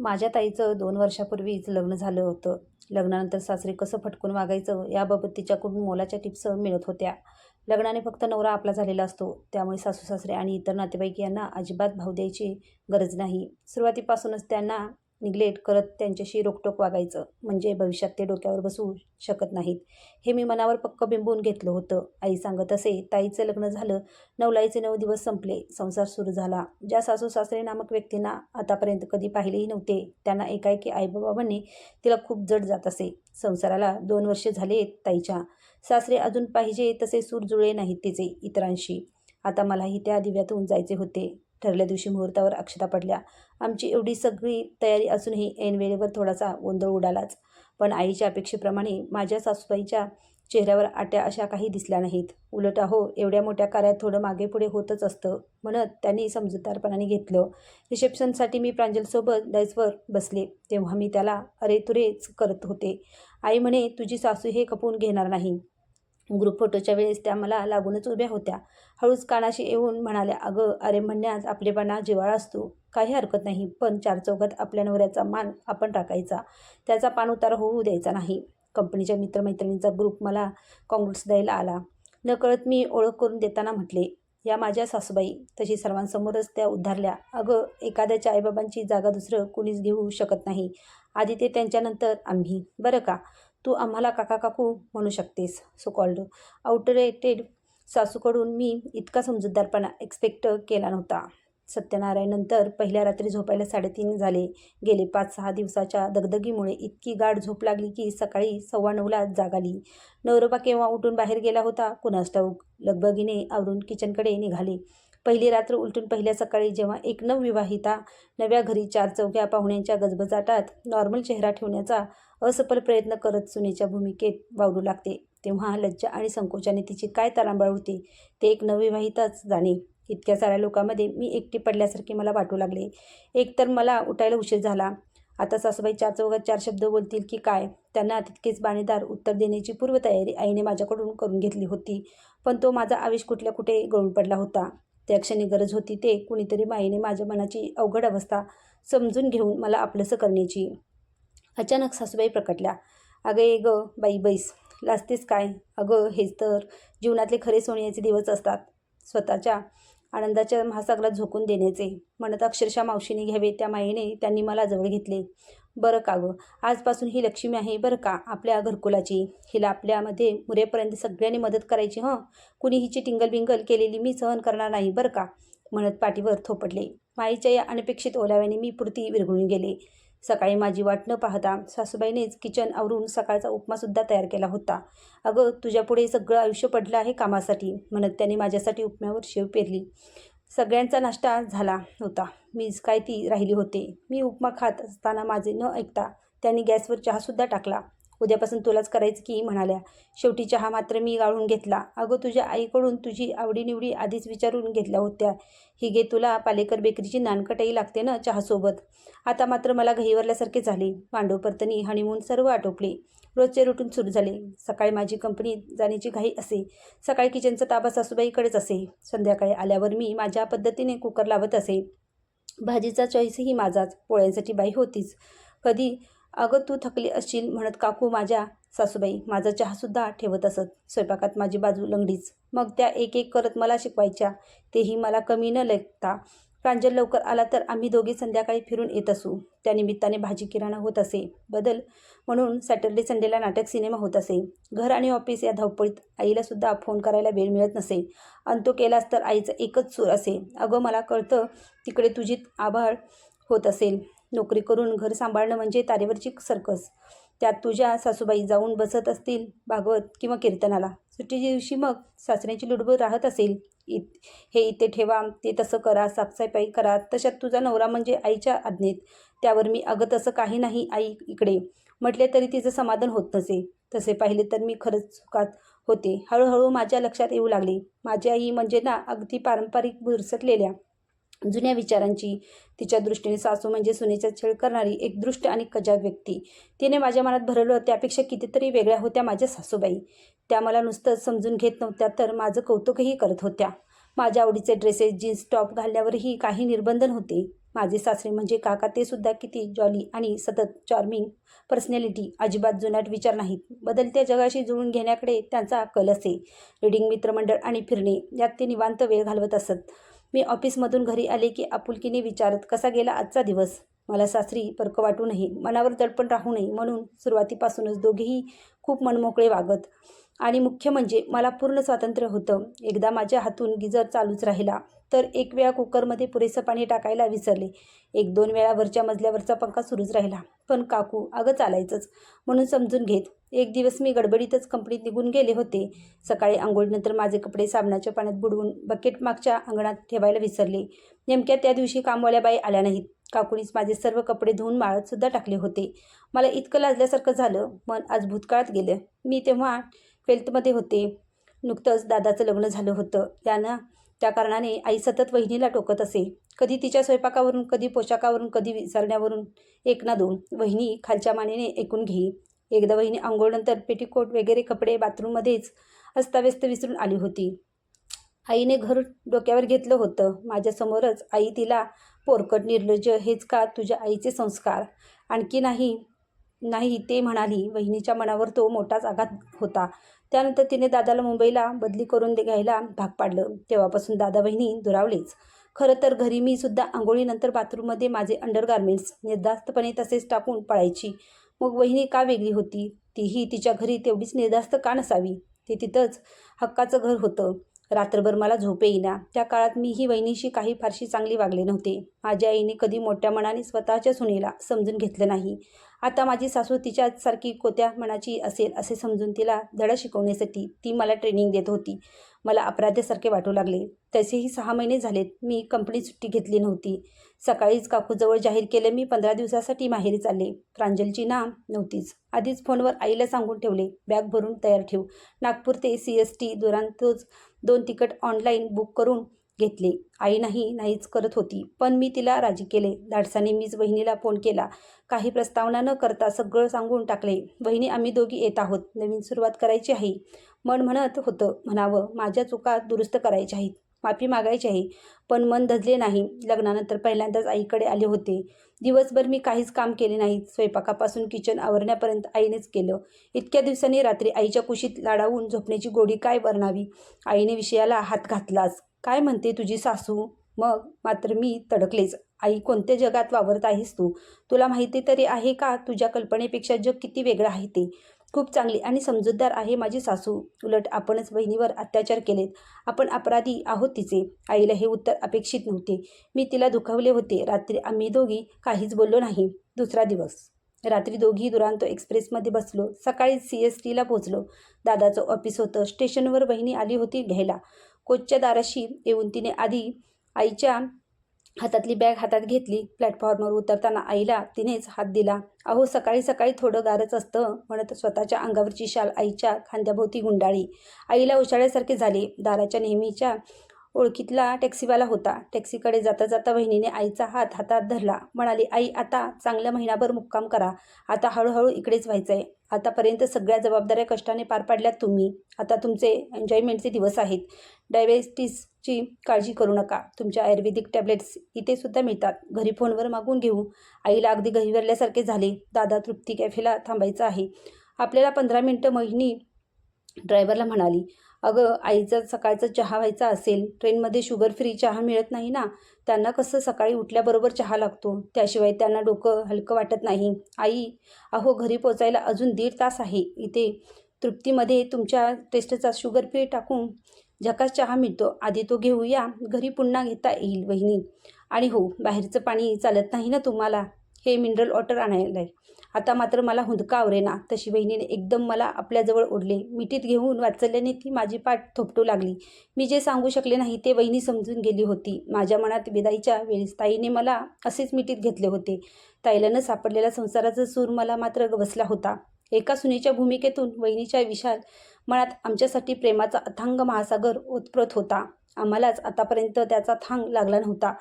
माझ्या ताईचं दोन वर्षापूर्वीच लग्न झालं होतं. लग्नानंतर सासरी कसं फटकून वागायचं याबाबत तिच्याकडून मोलाच्या टिप्स मिळत होत्या. लग्नाने फक्त नवरा आपला झालेला असतो. त्यामुळे सासू सासरे आणि इतर नातेवाईक यांना अजिबात भाव द्यायची गरज नाही. सुरुवातीपासूनच त्यांना निग्लेक्ट करत त्यांच्याशी रोकटोक वागायचं. म्हणजे भविष्यात ते डोक्यावर बसू शकत नाहीत. हे मी मनावर पक्क बिंबून घेतलं होतं. आई सांगत असे ताईचं लग्न झालं. नवलाईचे नऊ दिवस संपले. संसार सुरू झाला. ज्या सासू सासरे नामक व्यक्तींना आतापर्यंत कधी पाहिलेही नव्हते त्यांना एकाएकी आईबाबा म्हणणे तिला खूप जड जात असे. संसाराला दोन वर्षे झाले ताईच्या. सासरे अजून पाहिजे तसे सूर जुळे नाहीत तिचे इतरांशी. आता मलाही त्या दिव्यातून जायचे होते. ठरल्या दिवशी मुहूर्तावर अक्षता पडल्या. आमची एवढी सगळी तयारी असूनही ऐन वेळेवर थोडासा गोंधळ उडालाच. पण आईच्या अपेक्षेप्रमाणे माझ्या सासूबाईच्या चेहऱ्यावर आट्या अशा काही दिसल्या नाहीत. उलट अहो एवढ्या मोठ्या कार्यात थोडं मागे पुढे होतच असतं म्हणत त्यांनी समजूतदारपणाने घेतलं. रिसेप्शनसाठी मी प्रांजलसोबत डायसवर बसले तेव्हा मी त्याला अरे तुरेच करत होते. आई म्हणे तुझी सासू हे खपवून घेणार नाही. ग्रुप फोटोच्या वेळेस त्या मला लागूनच उभ्या होत्या. हळूच कानाशी येऊन म्हणाल्या अगं अरे म्हणण्यात आपलेपणा जिवाळा असतो. काही हरकत नाही पण चार चौघात आपल्या नवऱ्याचा मान आपण टाकायचा त्याचा पानउतार होऊ द्यायचा नाही. कंपनीच्या मित्रमैत्रिणींचा ग्रुप मला काँग्रेस द्यायला आला. नकळत मी ओळख करून देताना म्हटले या माझ्या सासूबाई तशी सर्वांसमोरच त्या उद्धारल्या. अगं एखाद्याच्या आईबाबांची जागा दुसरं कुणीच घेऊ शकत नाही. आधी ते त्यांच्यानंतर आम्ही. बरं का? तू आम्हाला काका काकू म्हणू शकतेस सो कॉल्ड आउटरेटेड सासूकडून मी इतका समजूतदारपणा एक्सपेक्ट केला नव्हता. सत्यनारायणनंतर पहिल्या रात्री झोपायला साडेतीन झाले. गेले पाच सहा दिवसाच्या दगदगीमुळे इतकी गाढ झोप लागली की सकाळी सव्वा नऊला जाग आली. नवरोबा केव्हा उठून बाहेर गेला होता? कुणास ठाऊक. लगबगीने आवरून किचनकडे निघाले. पहिली रात्र उलटून पहिल्या सकाळी जेव्हा एक नवविवाहिता नव्या घरी चार चौघ्या पाहुण्यांच्या गजबजाटात नॉर्मल चेहरा ठेवण्याचा असफल प्रयत्न करत सुनेच्या भूमिकेत वावरू लागते तेव्हा लज्जा आणि संकोचाने तिची काय तारांबळ होती ते एक नवविवाहिताच जाणे. इतक्या साऱ्या लोकांमध्ये मी एकटी पडल्यासारखे मला वाटू लागले. एकतर मला उठायला उशीर झाला. आता सासूबाई चार चौघात चार शब्द बोलतील की काय? त्यांना तितकेच बाणेदार उत्तर देण्याची पूर्वतयारी आईने माझ्याकडून करून घेतली होती. पण तो माझा आवेश कुठल्या कुठे गळून पडला होता? त्या क्षणी गरज होती ते कुणीतरी माईने माझ्या मनाची अवघड अवस्था समजून घेऊन मला आपलंसं करण्याची. अचानक सासूबाई प्रकटल्या. अगं ए ग बाई बैस. लाजतेस काय? अगं हेच तर जीवनातले खरे सोन्याचे दिवस असतात. स्वतःच्या आनंदाच्या महासागरात झोकून देण्याचे. म्हणत अक्षरशः मावशीने घ्यावे त्या माईने त्यांनी मला जवळ घेतले. बरं का गं? आजपासून ही लक्ष्मी आहे बरं का? आपल्या घरकुलाची. हिला आपल्यामध्ये मुरेपर्यंत सगळ्यांनी मदत करायची हं? कुणी हिची टिंगलबिंगल केलेली मी सहन करणार नाही बरं का? म्हणत पाठीवर थोपटले. माईच्या या अनपेक्षित ओलाव्याने मी पुरती विरघळून गेले. सकाळी माझी वाट न पाहता सासूबाईनेच किचन आवरून सकाळचा उपमासुद्धा तयार केला होता. अगं तुझ्यापुढे सगळं आयुष्य पडलं आहे कामासाठी म्हणत त्याने माझ्यासाठी उपम्यावर शेव पेरली. सगळ्यांचा नाश्ता झाला होता. मीच काय ती राहिली होते. मी उपमा खात असताना माझे न ऐकता त्यांनी गॅसवर चहासुद्धा टाकला. उद्यापासून तुलाच करायचं की? म्हणाल्या. शेवटी चहा मात्र मी गाळून घेतला. अगं तुझ्या आईकडून तुझी आवडीनिवडी आधीच विचारून घेतल्या होत्या. ही गे तुला पालेकर बेकरीची नानकटही लागते ना चहासोबत. आता मात्र मला घहीवरल्यासारखे झाले. मांडवपर्तनी हनीमून सर्व आटोपले. रोजचे रुटून सुरू झाले. सकाळी माझी कंपनी जाण्याची घाई असे. सकाळी किचनचा ताबा सासूबाईकडेच असे. संध्याकाळी आल्यावर मी माझ्या पद्धतीने कुकर लावत असे. भाजीचा चॉईसही माझाच. पोळ्यांसाठी बाई होतीच. कधी अगं तू थकली असशील म्हणत काकू माझ्या सासूबाई माझा चहासुद्धा ठेवत असत. स्वयंपाकात माझी बाजू लंगडीच. मग त्या एक एक करत मला शिकवायच्या. तेही मला कमी न लेखता. प्रांजल लवकर आला तर आम्ही दोघे संध्याकाळी फिरून येत असू. त्यानिमित्ताने भाजी किराणा होत असे. बदल म्हणून सॅटर्डे संडेला नाटक सिनेमा होत असे. घर आणि ऑफिस या धावपळीत आईलासुद्धा फोन करायला वेळ मिळत नसे. आणि तो केलास तर आईचं एकच सूर असे. अगं मला कळतं तिकडे तुझी आभाळ होत असेल. नोकरी करून घर सांभाळणं म्हणजे तारेवरची सर्कस. त्यात तुझ्या सासूबाई जाऊन बसत असतील भागवत किंवा कीर्तनाला. सुट्टीच्या दिवशी मग सासऱ्यांची लुडबुड राहत असेल. इत हे इथे ठेवा ते तसं करा साफसफाई करा. तशात तुझा नवरा म्हणजे आईच्या आज्ञेत. त्यावर मी अगं तसं काही नाही आई इकडे. म्हटले तरी तिचं समाधान होत नसे. तसे पाहिले तर मी खरंच चुकात होते. हळूहळू माझ्या लक्षात येऊ लागले. माझी आई म्हणजे ना अगदी पारंपरिक बुरसटलेल्या जुन्या विचारांची तिच्या दृष्टीने सासू म्हणजे सुनेचा छेड करणारी एक दृष्ट आणि कजाग व्यक्ती. तिने माझ्या मनात भरवलं त्यापेक्षा कितीतरी वेगळ्या होत्या माझ्या सासूबाई. त्या मला नुसतंच समजून घेत नव्हत्या तर माझं कौतुकही करत होत्या. माझ्या आवडीचे ड्रेसेस जीन्स टॉप घालण्यावरही काही निर्बंधन होते माझे सासरे म्हणजे काका ते सुद्धा किती जॉली आणि सतत चार्मिंग पर्सनॅलिटी अजिबात जुनाट विचार नाहीत. बदलत्या जगाशी जुळून घेण्याकडे त्यांचा कल असे. रिडिंग मित्रमंडळ आणि फिरणे यात ते निवांत वेळ घालवत असत. मी ऑफिसमधून घरी आले की आपुलकीने विचारत कसा गेला आजचा दिवस? मला सासरी परक वाटू नये मनावर दडपण राहू नये म्हणून सुरुवातीपासूनच दोघेही खूप मनमोकळे वागत. आणि मुख्य म्हणजे मला पूर्ण स्वातंत्र्य होतं. एकदा माझ्या हातून गिजर चालूच राहिला. तर एक वेळा कुकरमध्ये पुरेसं पाणी टाकायला विसरले. एक दोन वेळा वरच्या मजल्यावरचा पंखा सुरूच राहिला. पण काकू अगं चालायचंच. म्हणून समजून घेत एक दिवस मी गडबडीतच कंपनीत निघून गेले होते. सकाळी आंघोळीनंतर माझे कपडे साबणाच्या पाण्यात बुडवून बकेट मागच्या अंगणात ठेवायला विसरले. नेमक्या त्या दिवशी कामवाल्या बाई आल्या नाहीत. काकूनीच माझे सर्व कपडे धुवून माळत सुद्धा टाकले होते. मला इतकं लाजल्यासारखं झालं. मन आज भूतकाळात गेलं. मी तेव्हा ट्वेल्थमध्ये होते. नुकतंच दादाचं लग्न झालं होतं. त्यानं त्या कारणाने आई सतत वहिनीला टोकत असे. कधी तिच्या स्वयंपाकावरून कधी पोशाखावरून कधी विसरण्यावरून एक ना दोन वहिनी खालच्या मानेने ऐकून घेई. एकदा वहिनी आंघोळनंतर पेटीकोट वगैरे कपडे बाथरूममध्येच अस्ताव्यस्त विसरून आली होती. आईने घर डोक्यावर घेतलं होतं. माझ्यासमोरच आई तिला पोरकट निर्लज्ज हेच का तुझ्या आईचे संस्कार? आणखी नाही नाही ते म्हणाली. वहिनीच्या मनावर तो मोठाच आघात होता. त्यानंतर तिने दादाला मुंबईला बदली करून दे घ्यायला भाग पाडलं. तेव्हापासून दादा बहिणी दुरावलेच. खरं तर घरी मी सुद्धा आंघोळीनंतर बाथरूममध्ये माझे अंडरगार्मेंट्स निर्धास्तपणे तसेच टाकून पळायची. मग वहिनी का वेगळी होती? तीही तिच्या घरी तेवढीच निर्धास्त का नसावी? ते तिथंच हक्काचं घर होतं. रात्रभर मला झोपे येईना. त्या काळात मी ही वहिनीशी काही फारशी चांगली वागले नव्हते. माझ्या आईने कधी मोठ्या मनाने स्वतःच्या सुनेला समजून घेतलं नाही. आता माझी सासू तिच्यासारखी कोत्या मनाची असेल असे समजून तिला धडा शिकवण्यासाठी ती मला ट्रेनिंग देत होती. मला अपराध्यासारखे वाटू लागले. तसेही सहा महिने झालेत. मी कंपनी सुट्टी घेतली नव्हती. सकाळीच काकूजवळ जाहीर केलं मी पंधरा दिवसासाठी माहेरी चालले. प्रांजलची ना नव्हतीच. आधीच फोनवर आईला सांगून ठेवले बॅग भरून तयार ठेव. नागपूर ते सी एस टी दुरांतोच दोन तिकट ऑनलाईन बुक करून घेतले. आई नाही नाहीच करत होती. पण मी तिला राजी केले. धाडसाने मीच बहिणीला फोन केला. काही प्रस्तावना न करता सगळं सांगून टाकले. बहिणी आम्ही दोघी येत आहोत. नवीन सुरुवात करायची आहे. मन म्हणत होतं. म्हणावं माझ्या चुका दुरुस्त करायच्या आहेत. माफी मागायची आहे. पण मन धजले नाही. लग्नानंतर पहिल्यांदाच आईकडे आले होते. दिवसभर मी काहीच काम केले नाही. स्वयंपाकापासून किचन आवरण्यापर्यंत आईनेच केलं. इतक्या दिवसांनी रात्री आईच्या कुशीत लाडावून झोपण्याची गोडी काय वर्णावी? आईने विषयाला हात घातलाच. काय म्हणते तुझी सासू? मग मात्र मी तडकलेच. आई कोणत्या जगात वावरत आहेस तू? तुला माहिती तरी आहे का? तुझ्या कल्पनेपेक्षा जग किती वेगळं आहे ते. खूप चांगली आणि समजूतदार आहे माझी सासू. उलट आपणच बहिणीवर अत्याचार केलेत. आपण अपराधी आहोत तिचे. आईला हे उत्तर अपेक्षित नव्हते. मी तिला दुखावले होते. रात्री आम्ही दोघी काहीच बोललो नाही. दुसरा दिवस. रात्री दोघी दुरांतो एक्सप्रेसमध्ये बसलो. सकाळी सी एस टीला पोचलो दादाचं ऑफिस होतं. स्टेशनवर बहिणी आली होती घ्यायला. कोचच्या दाराशी येऊन तिने आधी आईच्या हातातली बॅग हातात घेतली. प्लॅटफॉर्मवर उतरताना आईला तिनेच हात दिला. अहो सकाळी सकाळी थोडं गारच असतं म्हणत स्वतःच्या अंगावरची शाल आईच्या खांद्याभोवती गुंडाळी. आईला उशाळ्यासारखे झाले. दाराच्या नेहमीच्या ओळखीतला टॅक्सीवाला होता. टॅक्सीकडे जाता जाता बहिणीने आईचा हात हातात धरला. म्हणाली आई आता चांगल्या महिनाभर मुक्काम करा. आता हळूहळू इकडेच व्हायचं आहे आतापर्यंत सगळ्या जबाबदाऱ्या कष्टाने पार पाडल्यात तुम्ही. आता तुमचे एन्जॉयमेंटचे दिवस आहेत. डायबेटीसची काळजी करू नका. तुमच्या आयुर्वेदिक टॅब्लेट्स इथे सुद्धा मिळतात. घरी फोनवर मागून घेऊ. आईला अगदी गहिवरल्यासारखे झाले. दादा तृप्ती कॅफेला थांबायचं आहे. आपल्याला पंधरा मिनटं महिनी ड्रायव्हरला म्हणाली अगं आईचा सकाळचा चहा व्हायचा असेल ट्रेनमध्ये शुगर फ्री चहा मिळत नाही ना त्यांना कसं सकाळी उठल्याबरोबर चहा लागतो? त्याशिवाय त्यांना डोकं हलकं वाटत नाही. आई अहो घरी पोचायला अजून दीड तास आहे. इथे तृप्तीमध्ये तुमच्या टेस्टचा शुगर फ्री टाकून झकास चहा मिळतो. आधी तो घेऊया. घरी पुन्हा घेता येईल वहिनी. आणि हो बाहेरचं पाणी चालत नाही ना तुम्हाला? हे मिनरल वॉटर आणायला आहे आता मात्र मला हुंदका आवरेना. तशी बहिणीने एकदम मला आपल्याजवळ ओढले. मिठीत घेऊन वाचल्याने ती माझी पाठ थोपटू लागली. मी जे सांगू शकले नाही ते वहिनी समजून गेली होती. माझ्या मनात विदाईच्या वेळेस ताईने मला असेच मिठीत घेतले होते. ताईला न सापडलेला संसाराचा सूर मला मात्र बसला होता. एका सुनेच्या भूमिकेतून वहिनीच्या विशाल मनात आमच्यासाठी प्रेमाचा अथांग महासागर ओतप्रत होता. आम्हालाच आतापर्यंत त्याचा थांग लागला नव्हता.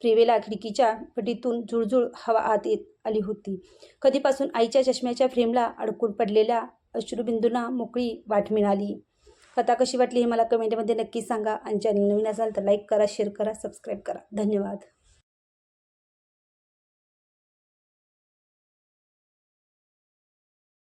प्रिवेला खिडकीच्या पटीतून झुळझुळ हवा आत येत आली होती. कधीपासून आईच्या चष्म्याच्या फ्रेमला अडकून पडलेल्या अश्रुबिंदूंना मोकळी वाट मिळाली. कथा कशी वाटली हे मला कमेंटमध्ये नक्की सांगा. आणि चॅनल नवीन असाल तर लाईक करा शेअर करा सबस्क्राईब करा. धन्यवाद.